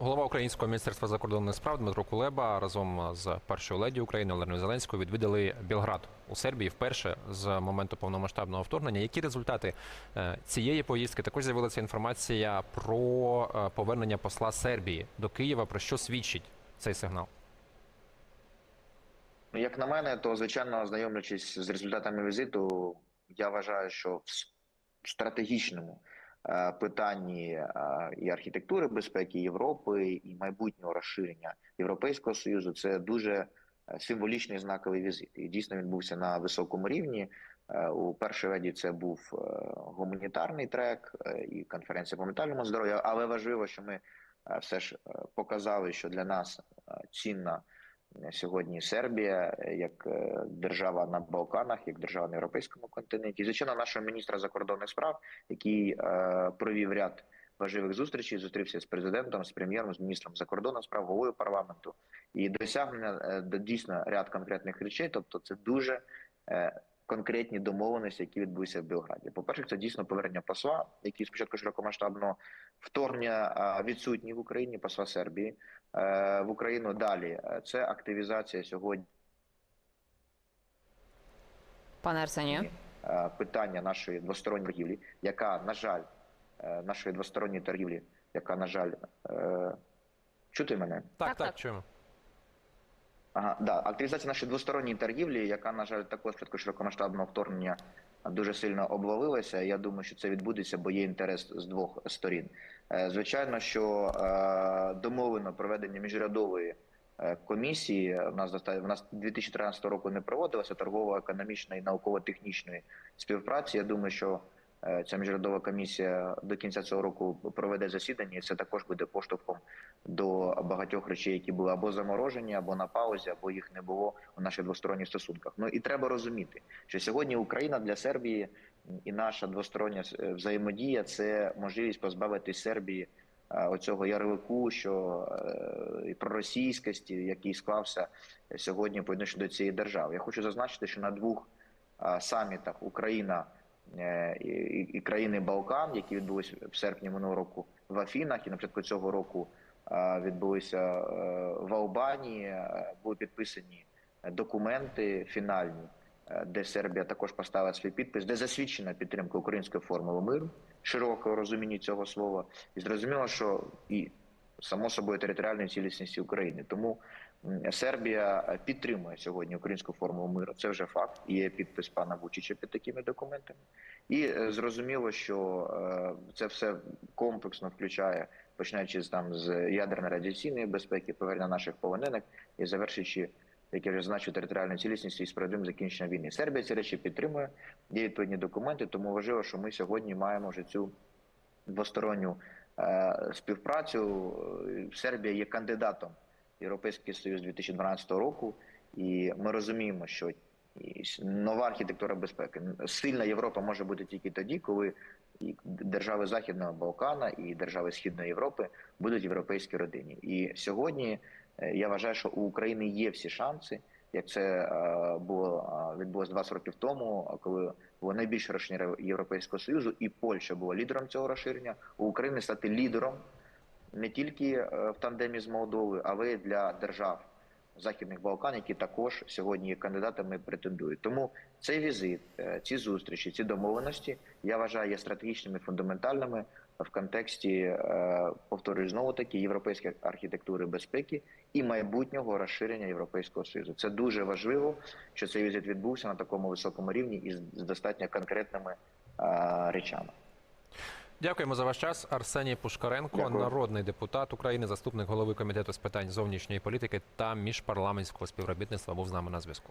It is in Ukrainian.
Голова Українського міністерства закордонних справ Дмитро Кулеба разом з першою леді України Оленою Зеленською відвідали Білград у Сербії вперше з моменту повномасштабного вторгнення. Які результати е, цієї поїздки? Також з'явилася інформація про е, повернення посла Сербії до Києва. Про що свідчить цей сигнал? Ну, Як на мене, то звичайно, ознайомлюючись з результатами візиту, я вважаю, що в стратегічному питанні е, і архітектури безпеки Європи, і майбутнього розширення Європейського союзу це дуже е, символічний знаковий візит. І дійсно відбувся на високому рівні. Е, У першій веді це був е, гуманітарний трек е, і конференція по ментальному здоров'ю. Але важливо, що ми е, все ж е, показали, що для нас е, цінна сьогодні Сербія е, як е, держава на Балканах, як держава на європейському континенті. Звичайно, нашого міністра закордонних справ, який е, провів ряд важливих зустрічей, зустрівся з президентом, з прем'єром, з міністром закордонних справ, головою парламенту і досягнення дійсно ряд конкретних речей. Тобто, це дуже конкретні домовленості, які відбулися в Білграді. По перше, це дійсно повернення посла, який спочатку широкомасштабного вторгнення відсутній в Україні, посла Сербії е, в Україну. Далі е, це активізація сьогодні Пане Арсенію, е, питання нашої двосторонньої торгівлі, яка на жаль, нашої двосторонньої торгівлі, яка на жаль, чути мене. Так, так, так. чуємо. Ага, да, активізація нашої двосторонньої торгівлі, яка, на жаль, також спочатку широкомасштабного вторгнення дуже сильно обвалилася. Я думаю, що це відбудеться, бо є інтерес з двох сторін. Е, Звичайно, що е, домовлено проведення міжрядової е, комісії. У нас в нас 2013 року не проводилася торгово-економічної і науково-технічної співпраці. Я думаю, що ця міжрядова комісія до кінця цього року проведе засідання, і це також буде поштовхом до багатьох речей, які були або заморожені, або на паузі, або їх не було у наших двосторонніх стосунках. Ну і треба розуміти, що сьогодні Україна для Сербії і наша двостороння е, взаємодія це можливість позбавити Сербії е, оцього ярлику, що е, і проросійськості, який склався сьогодні по до цієї держави. Я хочу зазначити, що на двох е, самітах Україна е, і, і- країни Балкан, які відбулись в серпні минулого року в Афінах, і на початку цього року е, відбулися е, в Албанії, е, були підписані документи фінальні, е, де Сербія також поставила свій підпис, де засвідчена підтримка української формули миру, широкого розуміння цього слова, і зрозуміло, що і само собою територіальної цілісності України. Тому Сербія е, підтримує сьогодні українську формулу миру. Це вже факт. Є підпис пана Вучича під такими документами. І е, зрозуміло, що е, це все комплексно включає, починаючи з там з ядерної радіаційної безпеки, повернення наших полонених і завершуючи, як я вже зазначив, територіальну цілісність і справедливим закінчення війни. Сербія ці речі підтримує, є відповідні документи, тому важливо, що ми сьогодні маємо вже цю двосторонню співпрацю. Е, Сербія є кандидатом в Європейський Союз 2012 року, і ми розуміємо, що нова архітектура безпеки. Сильна Європа може бути тільки тоді, коли і держави Західного Балкана і держави Східної Європи будуть європейській родині. І сьогодні е, я вважаю, що у України є всі шанси, як це е, було відбулось відбулося 20 років тому, коли було найбільше розширення Європейського Союзу, і Польща була лідером цього розширення. У України стати лідером не тільки е, в тандемі з Молдовою, але й для держав Західних Балкан, які також сьогодні є кандидатами претендують. Тому цей візит, е, ці зустрічі, ці домовленості я вважаю є стратегічними фундаментальними в контексті, е, повторюю знову таки, європейської архітектури безпеки і майбутнього розширення Європейського союзу. Це дуже важливо, що цей візит відбувся на такому високому рівні і з достатньо конкретними е, речами. Дякуємо за ваш час. Арсеній Пушкаренко, Дякую. народний депутат України, заступник голови комітету з питань зовнішньої політики та міжпарламентського співробітництва, був з нами на зв'язку.